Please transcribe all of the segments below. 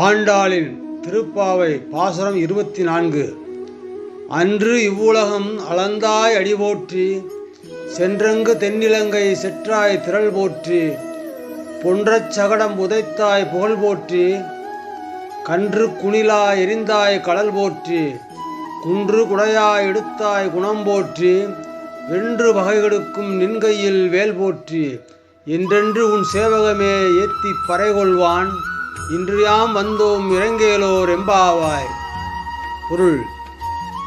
ஆண்டாளின் திருப்பாவை பாசுரம் இருபத்தி நான்கு. அன்று இவ்வுலகம் அளந்தாய் அடி போற்றி சென்றங்கு தென்னிலங்கை செற்றாய் திரள் போற்றி பொன்றச் சகடம் உதைத்தாய் புகழ் போற்றி கன்று குணிலா எரிந்தாய் கடல் போற்றி குன்று குடையாய் எடுத்தாய் குணம் போற்றி வென்று வகைகெடுக்கும் நின்கையில் வேல் போற்றி என்றென்று உன் சேவகமே ஏத்தி பறைகொள்வான். இன்று யாம் வந்தோம் இறங்கேலோர் எம்பாவாய். பொருள்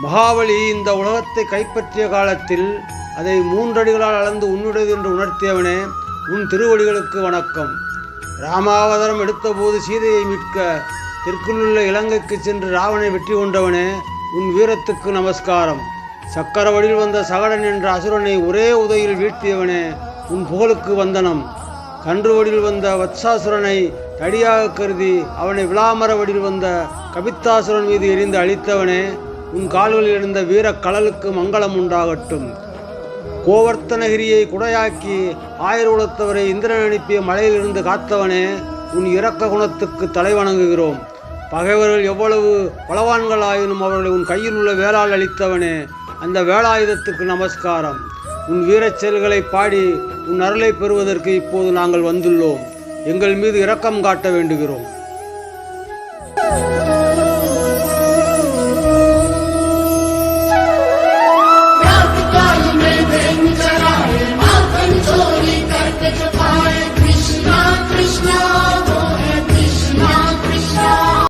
மகாபலி இந்த உலகத்தை கைப்பற்றிய காலத்தில் அதை மூன்றடிகளால் அளந்து உன்னுடையது என்று உணர்த்தியவனே உன் திருவடிகளுக்கு வணக்கம். ராமாவதாரம் எடுத்தபோது சீதையை மீட்க தெற்குள்ள இலங்கைக்கு சென்று ராவனை வெற்றி கொண்டவனே உன் வீரத்துக்கு நமஸ்காரம். சக்கர சக்கரவடியில் வந்த சகடன் என்ற அசுரனை ஒரே உதையில் வீழ்த்தியவனே உன் புகழுக்கு வந்தனம். கன்று வடிவில் வந்த வத்சாசுரனை தடியாக கருதி அவனை விளாமர வடியில் வந்த கபித்தாசுரன் மீது எரிந்து அழித்தவனே உன் கால்களில் இருந்த வீரக் கடலுக்கு மங்களம் உண்டாகட்டும். கோவர்த்தனகிரியை குடையாக்கி ஆயிரகுலத்தவரை இந்திரன் அனுப்பிய மலையிலிருந்து காத்தவனே உன் இரக்க குணத்துக்கு தலை வணங்குகிறோம். பகைவர்கள் எவ்வளவு பலவான்களாயினும் அவர்களை உன் கையில் உள்ள வேளால் அளித்தவனே அந்த வேலாயுதத்துக்கு நமஸ்காரம். உன் வீரச் செயல்களை பாடி உன் அருளை பெறுவதற்கு இப்போது நாங்கள் வந்துள்ளோம். எங்கள் மீது இரக்கம் காட்ட வேண்டுகிறோம்.